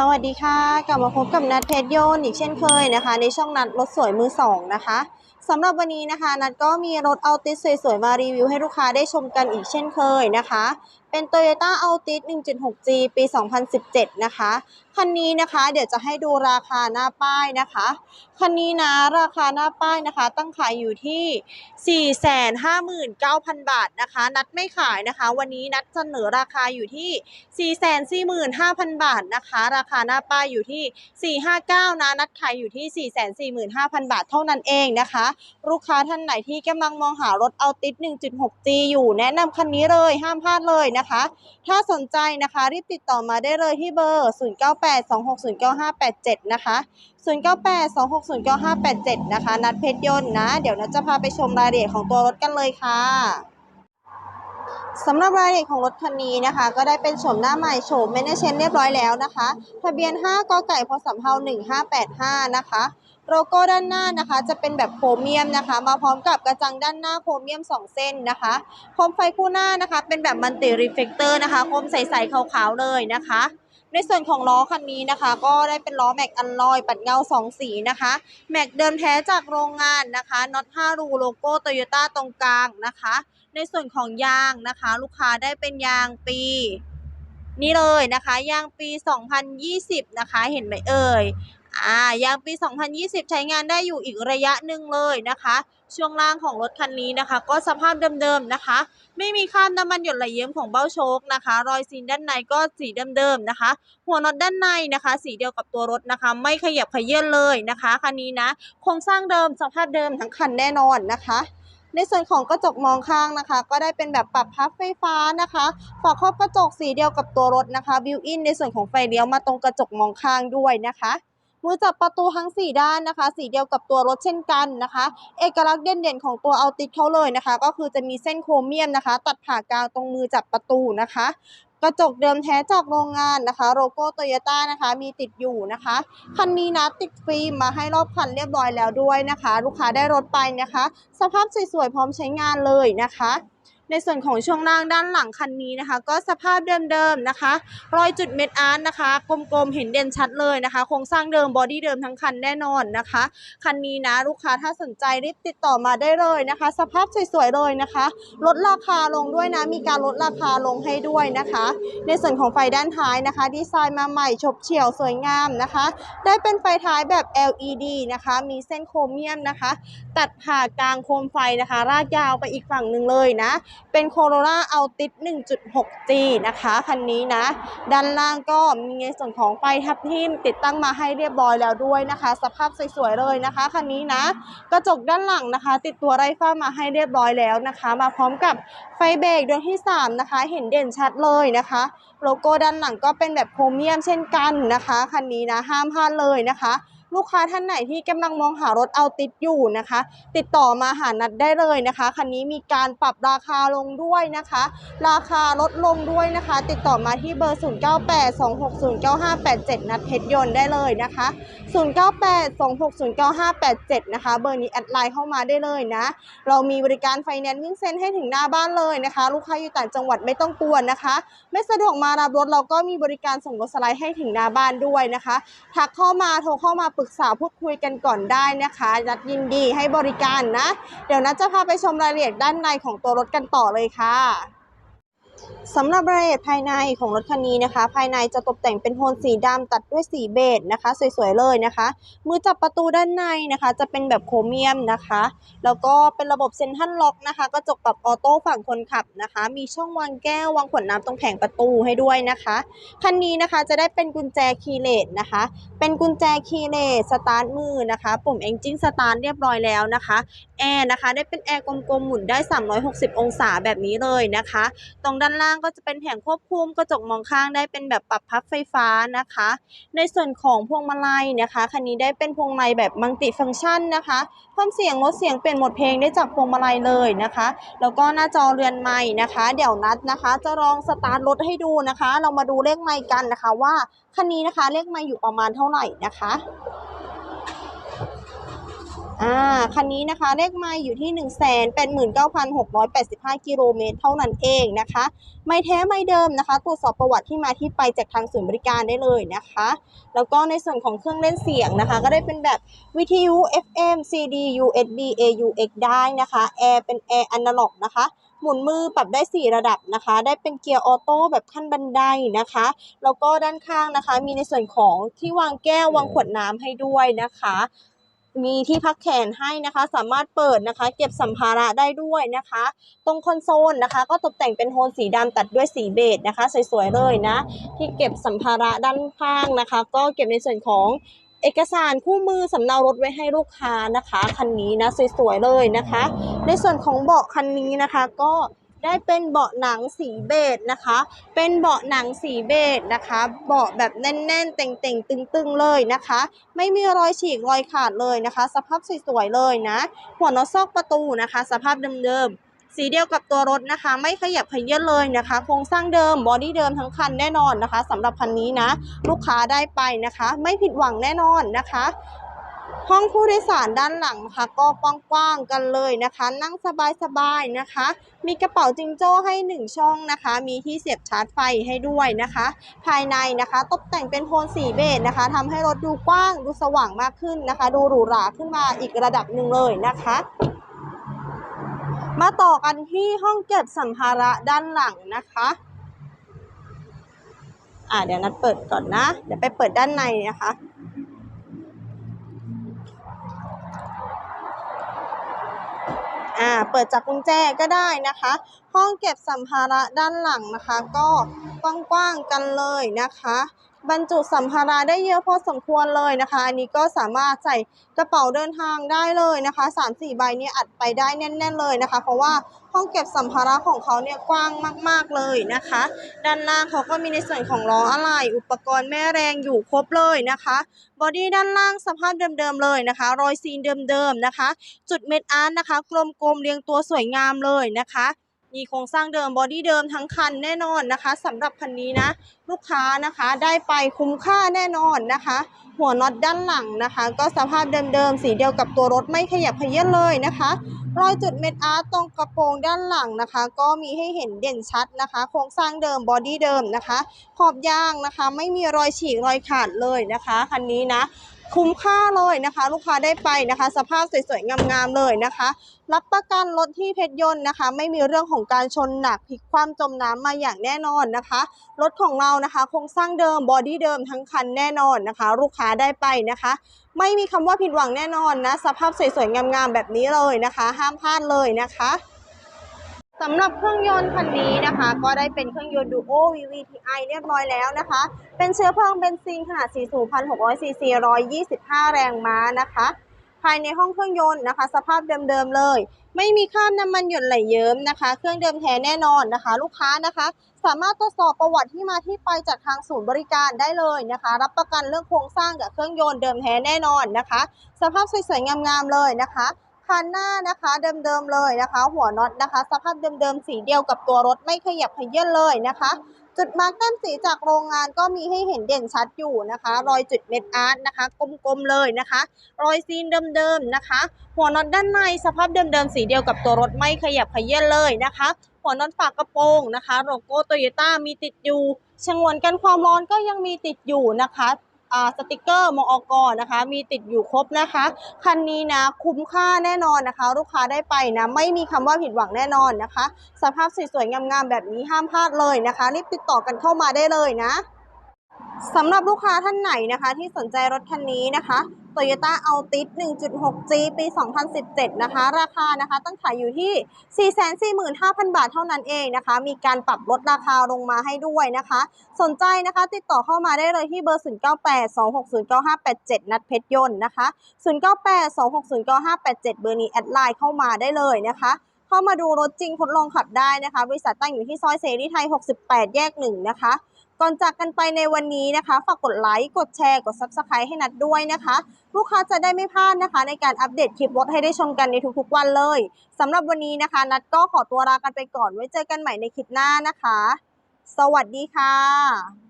สวัสดีค่ะ กลับมาพบกับนัดเพชรโยนอีกเช่นเคยนะคะ ในช่องนัดรถสวยมือสองนะคะสำหรับวันนี้นะคะ นัดก็มีรถเอาติสสวยๆ มารีวิวให้ลูกค้าได้ชมกันอีกเช่นเคยนะคะ เป็น Toyota Altis 1.6G ปี 2017 นะคะ คันนี้นะคะ เดี๋ยวจะให้ดูราคาหน้าป้ายนะคะ คันนี้นะราคาหน้าป้ายนะคะ ตั้งขายอยู่ที่ 459,000 บาทนะคะ นัดไม่ขายนะคะ วันนี้นัดเสนอราคาอยู่ที่ 445,000 บาทนะคะ ราคาหน้าป้ายอยู่ที่ 459นะนัดขายอยู่ที่ 445,000 บาทเท่านั้นเองนะคะ ลูกค้าท่านไหนที่กำลังมองหารถเอาติด 1.6G อยู่แนะนำคันนี้เลยห้ามพลาดเลยนะคะถ้าสนใจนะคะรีบติดต่อมาได้เลยที่เบอร์ 0982609587 นะคะ 0982609587 นะคะ นัดเพชรยนต์นะ เดี๋ยวนัดจะพาไปชมรายละเอียดของตัวรถกันเลยค่ะสำหรับรายละเอียดของรถคันนี้นะคะ ก็ได้เป็นโฉมหน้าใหม่โฉมเมนเชนเรียบร้อยแล้วนะคะ ทะเบียน 5กไก่พศำเภา1585 นะคะ โลโก้ด้านหน้านะคะจะเป็นแบบโครเมียมนะคะ มาพร้อมกับกระจังด้านหน้าโครเมียม 2 เส้นนะคะโคมไฟคู่หน้านะคะ เป็นแบบมันติรีเฟกเตอร์นะคะโคมใสๆขาวๆเลยนะคะ ในส่วนของล้อคันนี้นะคะ ก็ได้เป็นล้อแม็กอันลอย ปัดเงา 2 สีนะคะ แม็กเดิมแท้จากโรงงานนะคะน็อต5รูโลโก้โตโยต้าตรงกลางนะคะ ในส่วนของยางนะคะ ลูกค้าได้เป็นยางปีนี่เลยนะคะยางปี 2020 นะคะ เห็นไหมเอ่ย อ่ายางปี 2020 ใช้งานได้อยู่อีกระยะหนึ่งเลยนะคะ ช่วงล่างของรถคันนี้นะคะ ก็สภาพเดิมๆนะคะ ไม่มีคราบน้ำมันหยดไหลเยิ้มของเบ้าโชคนะคะ รอยซีนด้านในก็สีเดิมๆนะคะ หัวน็อตด้านในนะคะ สีเดียวกับตัวรถนะคะ ไม่ขยับขยื่นเลยนะคะคันนี้นะโครงสร้างเดิมสภาพเดิมทั้งคันแน่นอนนะคะในส่วนของกระจกมองข้างนะคะ ก็ได้เป็นแบบปรับพับไฟฟ้านะคะฝาครอบกระจกสีเดียวกับตัวรถนะคะบิวอินในส่วนของไฟเลี้ยวมาตรงกระจกมองข้างด้วยนะคะ มือจับประตูทั้ง 4 ด้านนะคะ สีเดียวกับตัวรถเช่นกันนะคะ เอกลักษณ์เด่นๆของตัวเอาติดเขาเลยนะคะ ก็คือจะมีเส้นโครเมียมนะคะ ตัดผ่ากลางตรงมือจับประตูนะคะกระจกเดิมแท้จากโรงงานนะคะโลโก้โตโยต้านะคะมีติดอยู่นะคะ คันนี้นะติดฟิล์มมาให้รอบคันเรียบร้อยแล้วด้วยนะคะ ลูกค้าได้รถไปนะคะ สภาพสวยๆพร้อมใช้งานเลยนะคะ ในส่วนของช่วงล่างด้านหลังคันนี้นะคะ ก็สภาพเดิมๆนะคะ รอยจุดเม็ดอาร์ตนะคะกลมๆเห็นเด่นชัดเลยนะคะ โครงสร้างเดิมบอดี้เดิมทั้งคันแน่นอนนะคะ คันนี้นะลูกค้าถ้าสนใจรีบติดต่อมาได้เลยนะคะ สภาพสวยๆเลยนะคะ ลดราคาลงด้วยนะมีการลดราคาลงให้ด้วยนะคะ ในส่วนของไฟด้านท้ายนะคะ ดีไซน์มาใหม่ฉบเฉี่ยวสวยงามนะคะ ได้เป็นไฟท้ายแบบ LED นะคะ มีเส้นโครเมียมนะคะ ตัดผ่ากลางโคมไฟนะคะ รากยาวไปอีกฝั่งหนึ่งเลยนะเป็น Corolla Altis 1.6G นะคะ คันนี้นะ ด้านล่างก็มีในส่วนของไฟทับทิมติดตั้งมาให้เรียบร้อยแล้วด้วยนะคะ สภาพสวยๆเลยนะคะ คันนี้นะ กระจกด้านหลังนะคะ ติดตัวไรฟ้ามาให้เรียบร้อยแล้วนะคะ มาพร้อมกับไฟเบรกดวงที่ 3 นะคะ เห็นเด่นชัดเลยนะคะ โลโก้ด้านหลังก็เป็นแบบโครเมียมเช่นกันนะคะ คันนี้นะ ห้ามพลาดเลยนะคะ ลูกค้าท่านไหนที่กำลังมองหารถเอาติดอยู่นะคะ ติดต่อมาหานัดได้เลยนะคะคันนี้มีการปรับราคาลงด้วยนะคะ ราคาลดลงด้วยนะคะ ติดต่อมาที่เบอร์ 0982609587 นัดเพชรยนต์ได้เลยนะคะ 0982609587 นะคะ เบอร์นี้แอดไลน์เข้ามาได้เลยนะ เรามีบริการไฟแนนซ์วิ่งเซ็นให้ถึงหน้าบ้านเลยนะคะ ลูกค้าอยู่ต่างจังหวัดไม่ต้องกลัวนะคะ ไม่สะดวกมารับรถเราก็มีบริการส่งรถสไลด์ให้ถึงหน้าบ้านด้วยนะคะ ทักเข้ามาโทรเข้ามาปรึกษาพูดคุยกันก่อนได้นะคะนัดยินดีให้บริการนะ เดี๋ยวนัดจะพาไปชมรายละเอียดด้านในของตัวรถกันต่อเลยค่ะ สำหรับรายละเอียดภายในของรถคันนี้นะคะ ภายในจะตกแต่งเป็นโทนสีดำตัดด้วยสีเบจนะคะ สวยๆเลยนะคะ มือจับประตูด้านในนะคะ จะเป็นแบบโครเมียมนะคะ แล้วก็เป็นระบบเซ็นทรัลล็อกนะคะกระจกปรับออโต้ฝั่งคนขับนะคะ มีช่องวางแก้ววางขวดน้ำตรงแผงประตูให้ด้วยนะคะคันนี้นะคะจะได้เป็นกุญแจคีย์เลสนะคะ เป็นกุญแจคีย์เลสสตาร์ทมือนะคะ ปุ่มเอนจิ้นสตาร์ทเรียบร้อยแล้วนะคะแอร์นะคะ ได้เป็นแอร์กลมๆหมุนได้ 360 องศาแบบนี้เลยนะคะตรงด้านด้านล่างก็จะเป็นแผงควบคุมกระจกมองข้างได้เป็นแบบปรับพับไฟฟ้านะคะ ในส่วนของพวงมาลัยนะคะคันนี้ได้เป็นพวงมาลัยแบบมัลติฟังก์ชันนะคะเพิ่มเสียงลดเสียงเปลี่ยนหมดเพลงได้จากพวงมาลัยเลยนะคะ แล้วก็หน้าจอเรือนไม้นะคะ เดี๋ยวนัดนะคะ จะลองสตาร์ทรถให้ดูนะคะ เรามาดูเลขไม้กันนะคะว่าคันนี้นะคะเลขไม้อยู่ประมาณเท่าไหร่นะคะ อ่าคันนี้นะคะเลขไมล์อยู่ที่ 1 8 9 6 8 5 กิโลเมตรเท่านั้นเองนะคะ ไม่แท้ไม่เดิมนะคะ ตรวจสอบประวัติที่มาที่ไปจากทางศูนย์บริการได้เลยนะคะ แล้วก็ในส่วนของเครื่องเล่นเสียงนะคะ ก็ได้เป็นแบบวิทยุ FM CD USB AUX ได้นะคะแอร์เป็นแอร์อนาล็อกนะคะหมุนมือปรับได้ 4 ระดับนะคะ ได้เป็นเกียร์ออโต้แบบขั้นบันไดนะคะ แล้วก็ด้านข้างนะคะ มีในส่วนของที่วางแก้ววางขวดน้ำให้ด้วยนะคะ มีที่พักแขนให้นะคะ สามารถเปิดนะคะ เก็บสัมภาระได้ด้วยนะคะ ตรงคอนโซลนะคะ ก็ตกแต่งเป็นโทนสีดำตัดด้วยสีเบจนะคะ สวยๆเลยนะ ที่เก็บสัมภาระด้านข้างนะคะ ก็เก็บในส่วนของเอกสารคู่มือสำเนารถไว้ให้ลูกค้านะคะ คันนี้นะสวยๆเลยนะคะ ในส่วนของเบาะคันนี้นะคะ ก็ ได้เป็นเบาะหนังสีเบจนะคะ เป็นเบาะหนังสีเบจนะคะ เบาะแบบแน่นๆ เต่งๆ ตึงๆ เลยนะคะ ไม่มีรอยฉีกรอยขาดเลยนะคะ สภาพสวยๆ เลยนะ หัวน็อตซอกประตูนะคะ สภาพเดิมๆ สีเดียวกับตัวรถนะคะ ไม่ขยับขยื่นเลยนะคะ โครงสร้างเดิม บอดี้เดิมทั้งคันแน่นอนนะคะสำหรับคันนี้นะ ลูกค้าได้ไปนะคะ ไม่ผิดหวังแน่นอนนะคะ ห้องผู้โดยสารด้านหลังค่ะก็กว้างๆกันเลยนะคะ นั่งสบายๆนะคะ มีกระเป๋าจิงโจ้ให้หนึ่งช่องนะคะ มีที่เสียบชาร์จไฟให้ด้วยนะคะ ภายในนะคะตกแต่งเป็นโทนสีเบจนะคะทำให้รถดูกว้างดูสว่างมากขึ้นนะคะ ดูหรูหราขึ้นมาอีกระดับหนึ่งเลยนะคะมาต่อกันที่ห้องเก็บสัมภาระด้านหลังนะคะ อ่าเดี๋ยวนัดเปิดก่อนนะ เดี๋ยวไปเปิดด้านในนะคะ อ่าเปิดจากกุญแจก็ได้นะคะ ห้องเก็บสัมภาระด้านหลังนะคะ ก็กว้างๆกันเลยนะคะ บรรจุสัมภาระได้เยอะพอสมควรเลยนะคะ อันนี้ก็สามารถใส่กระเป๋าเดินทางได้เลยนะคะสามสี่ใบเนี่ยอัดไปได้แน่น ๆ เลยนะคะ เพราะว่าห้องเก็บสัมภาระของเขาเนี่ยกว้างมาก ๆเลยนะคะ ด้านล่างเขาก็มีในส่วนของล้ออะไหล่อุปกรณ์แม่แรงอยู่ครบเลยนะคะบอดี้ด้านล่างสภาพเดิมๆเลยนะคะ รอยซีนเดิมๆนะคะ จุดเม็ดอาร์ตนะคะ กลมๆเรียงตัวสวยงามเลยนะคะ มีโครงสร้างเดิมบอดี้เดิมทั้งคันแน่นอนนะคะสำหรับคันนี้นะ ลูกค้านะคะได้ไปคุ้มค่าแน่นอนนะคะ หัวน็อตด้านหลังนะคะ ก็สภาพเดิมๆสีเดียวกับตัวรถไม่ขยับเขยื้อนเลยนะคะรอยจุดเม็ดอาร์ตตรงกระโปรงด้านหลังนะคะ ก็มีให้เห็นเด่นชัดนะคะ โครงสร้างเดิมบอดี้เดิมนะคะ ขอบยางนะคะ ไม่มีรอยฉีกรอยขาดเลยนะคะคันนี้นะ คุ้มค่าเลยนะคะ ลูกค้าได้ไปนะคะ สภาพสวยๆงามๆเลยนะคะ รับประกันรถที่เพชรยนต์นะคะ ไม่มีเรื่องของการชนหนักพลิกคว่ำจมน้ำมาอย่างแน่นอนนะคะรถของเรานะคะโครงสร้างเดิมบอดี้เดิมทั้งคันแน่นอนนะคะ ลูกค้าได้ไปนะคะ ไม่มีคำว่าผิดหวังแน่นอนนะ สภาพสวยๆงามๆแบบนี้เลยนะคะ ห้ามพลาดเลยนะคะ สำหรับเครื่องยนต์คันนี้นะคะ ก็ได้เป็นเครื่องยนต์ Duo VVTi เรียบร้อยแล้วนะคะ เป็นเชื้อเพลิงเบนซินขนาด 4 สูบ1,600 ซีซี 125 แรงม้านะคะ ภายในห้องเครื่องยนต์นะคะ สภาพเดิมๆเลย ไม่มีคราบน้ำมันหยดไหลเยิ้มนะคะ เครื่องเดิมแท้แน่นอนนะคะ ลูกค้านะคะ สามารถตรวจสอบประวัติที่มาที่ไปจากทางศูนย์บริการได้เลยนะคะ รับประกันเรื่องโครงสร้างกับเครื่องยนต์เดิมแท้แน่นอนนะคะ สภาพสวยๆงามๆเลยนะคะ คันหน้านะคะเดิมๆเลยนะคะ หัวน็อตนะคะ สภาพเดิมๆสีเดียวกับตัวรถไม่ขยับขยื้อนเลยนะคะ จุดมาร์กแต้มสีจากโรงงานก็มีให้เห็นเด่นชัดอยู่นะคะ รอยจุดเม็ดอาร์ตนะคะกลมๆเลยนะคะ รอยซีนเดิมๆนะคะ หัวน็อตด้านในสภาพเดิมๆสีเดียวกับตัวรถไม่ขยับขยื่นเลยนะคะ หัวน็อตฝากกระโปรงนะคะโลโก้โตโยต้ามีติดอยู่ชนวนกันความร้อนก็ยังมีติดอยู่นะคะ สติกเกอร์มอกนะคะ มีติดอยู่ครบนะคะ คันนี้นะคุ้มค่าแน่นอนนะคะ ลูกค้าได้ไปนะไม่มีคำว่าผิดหวังแน่นอนนะคะ สภาพสวยๆงามๆแบบนี้ห้ามพลาดเลยนะคะ รีบติดต่อกันเข้ามาได้เลยนะสำหรับลูกค้าท่านไหนนะคะ ที่สนใจรถคันนี้นะคะ Toyota Altis 1.6G ปี 2017 นะคะ ราคานะคะตั้งขายอยู่ที่ 445,000 บาทเท่านั้นเองนะคะ มีการปรับลดราคาลงมาให้ด้วยนะคะ สนใจนะคะติดต่อเข้ามาได้เลยที่เบอร์ 0982609587 นัดเพชรยนต์นะคะ 0982609587 เบอร์นี้แอดไลน์เข้ามาได้เลยนะคะเข้ามาดูรถจริงทดลองขับได้นะคะ บริษัทตั้งอยู่ที่ซอยเสรีไทย 68 แยก 1 นะคะ ก่อนจากกันไปในวันนี้นะคะ ฝากกดไลค์ กดแชร์ กด Subscribe ให้นัดด้วยนะคะ ลูกค้าจะได้ไม่พลาดนะคะ ในการอัปเดตคลิปรถให้ได้ชมกันในทุกๆวันเลยสำหรับวันนี้นะคะ นัดก็ขอตัวลากันไปก่อนไว้เจอกันใหม่ในคลิปหน้านะคะ สวัสดีค่ะ